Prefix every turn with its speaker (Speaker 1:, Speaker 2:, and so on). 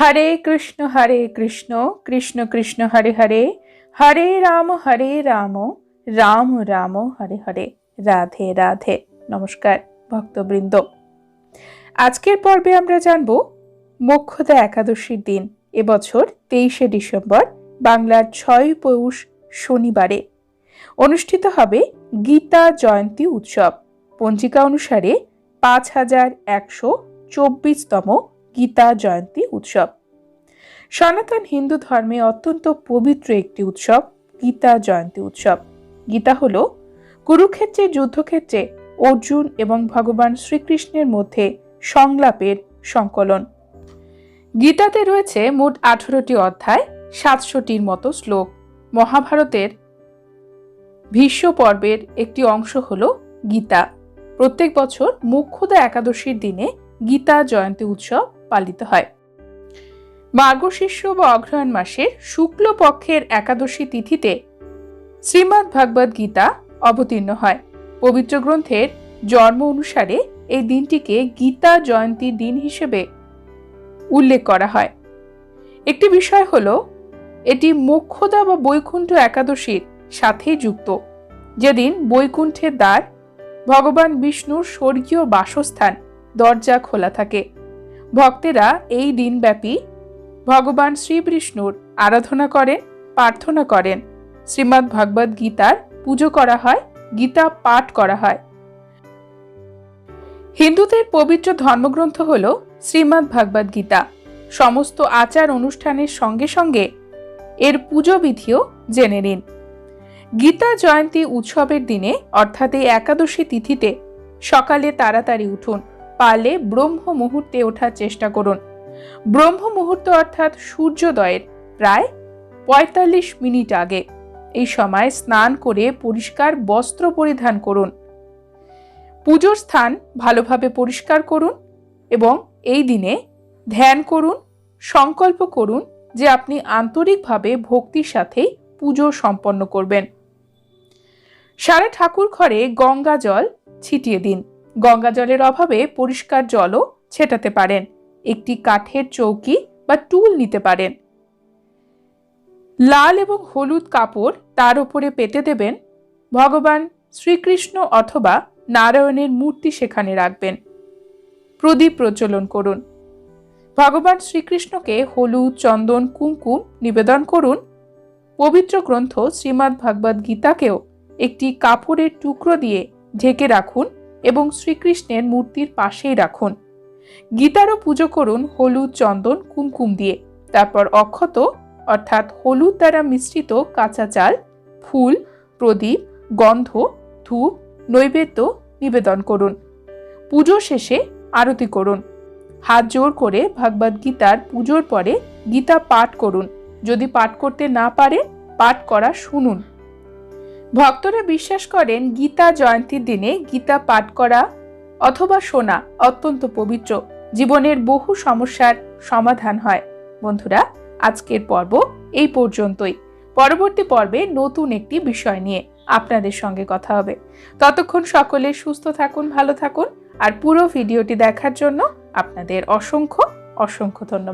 Speaker 1: হরে কৃষ্ণ হরে কৃষ্ণ কৃষ্ণ কৃষ্ণ হরে হরে হরে রাম হরে রাম রাম রাম হরে হরে রাধে রাধে নমস্কার ভক্তবৃন্দ আজকের পর্বে আমরা জানব মোক্ষতা একাদশীর দিন এবছর তেইশে ডিসেম্বর বাংলার ছয় পৌষ শনিবারে অনুষ্ঠিত হবে গীতা জয়ন্তী উৎসব পঞ্জিকা অনুসারে পাঁচ হাজার একশো চব্বিশতম গীতা জয়ন্তী উৎসব সনাতন হিন্দু ধর্মে অত্যন্ত পবিত্র একটি উৎসব গীতা জয়ন্তী উৎসব গীতা হল কুরুক্ষেত্রে যুদ্ধক্ষেত্রে অর্জুন এবং ভগবান শ্রীকৃষ্ণের মধ্যে সংলাপের সংকলন গীতাতে রয়েছে মোট আঠারোটি অধ্যায় সাতশোটির মতো শ্লোক মহাভারতের ভীষ্ম পর্বের একটি অংশ হল গীতা প্রত্যেক বছর মুখ্যদা একাদশীর দিনে গীতা জয়ন্তী উৎসব পালিত হয় মার্গশীর্ষ বা অগ্রহায়ণ মাসের শুক্লপক্ষের একাদশী তিথিতে শ্রীমদ্ ভাগবত গীতা অবতীর্ণ হয় পবিত্র গ্রন্থের জন্ম অনুসারে এই দিনটিকে গীতা জয়ন্তী দিন হিসেবে উল্লেখ করা হয় একটি বিষয় হল এটি মোক্ষদা বা বৈকুণ্ঠ একাদশীর সাথে যুক্ত যেদিন বৈকুণ্ঠের দ্বার ভগবান বিষ্ণুর স্বর্গীয় বাসস্থান দরজা খোলা থাকে ভক্তেরা এই দিনব্যাপী ভগবান শ্রীবিষ্ণুর আরাধনা করেন প্রার্থনা করেন শ্রীমদ্ ভগবদ গীতার পুজো করা হয় গীতা পাঠ করা হয় হিন্দুদের পবিত্র ধর্মগ্রন্থ হল শ্রীমদ্ ভগবদ গীতা সমস্ত আচার অনুষ্ঠানের সঙ্গে সঙ্গে এর পুজো বিধিও জেনে নিন গীতা জয়ন্তী উৎসবের দিনে অর্থাৎ এই একাদশী তিথিতে সকালে তাড়াতাড়ি উঠুন পালে ব্রহ্ম মুহূর্তে ওঠার চেষ্টা করুন ব্রহ্ম মুহূর্ত অর্থাৎ সূর্যোদয়ের প্রায় পঁয়তাল্লিশ মিনিট আগে এই সময় স্নান করে পরিষ্কার বস্ত্র পরিধান করুন পুজোর স্থান ভালোভাবে পরিষ্কার করুন এবং এই দিনে ধ্যান করুন সংকল্প করুন যে আপনি আন্তরিকভাবে ভক্তির সাথেই পুজো সম্পন্ন করবেন সারা ঠাকুর ঘরে গঙ্গা জল ছিটিয়ে দিন গঙ্গা জলের অভাবে পরিষ্কার জলও ছেটাতে পারেন একটি কাঠের চৌকি বা টুল নিতে পারেন লাল এবং হলুদ কাপড় তার উপরে পেতে দেবেন ভগবান শ্রীকৃষ্ণ অথবা নারায়ণের মূর্তি সেখানে রাখবেন প্রদীপ প্রচলন করুন ভগবান শ্রীকৃষ্ণকে হলুদ চন্দন কুমকুম নিবেদন করুন পবিত্র গ্রন্থ শ্রীমদ্ ভাগবত গীতাকেও একটি কাপড়ের টুকরো দিয়ে ঢেকে রাখুন এবং শ্রীকৃষ্ণের মূর্তির পাশেই রাখুন গীতারও পুজো করুন হলুদ চন্দন কুমকুম দিয়ে তারপর অক্ষত অর্থাৎ হলুদ দ্বারা মিশ্রিত কাঁচা চাল ফুল প্রদীপ গন্ধ ধূপ নৈবেদ্য নিবেদন করুন পুজো শেষে আরতি করুন হাত জোর করে ভাগবত গীতার পুজোর পরে গীতা পাঠ করুন যদি পাঠ করতে না পারে পাঠ করা শুনুন ভক্তরা বিশ্বাস করেন গীতা জয়ন্তীর দিনে গীতা পাঠ করা অথবা সোনা অত্যন্ত পবিত্র জীবনের বহু সমস্যার সমাধান হয় বন্ধুরা আজকের পর্ব এই পর্যন্তই পরবর্তী পর্বে নতুন একটি বিষয় নিয়ে আপনাদের সঙ্গে কথা হবে ততক্ষণ সকলে সুস্থ থাকুন ভালো থাকুন আর পুরো ভিডিওটি দেখার জন্য আপনাদের অসংখ্য অসংখ্য ধন্যবাদ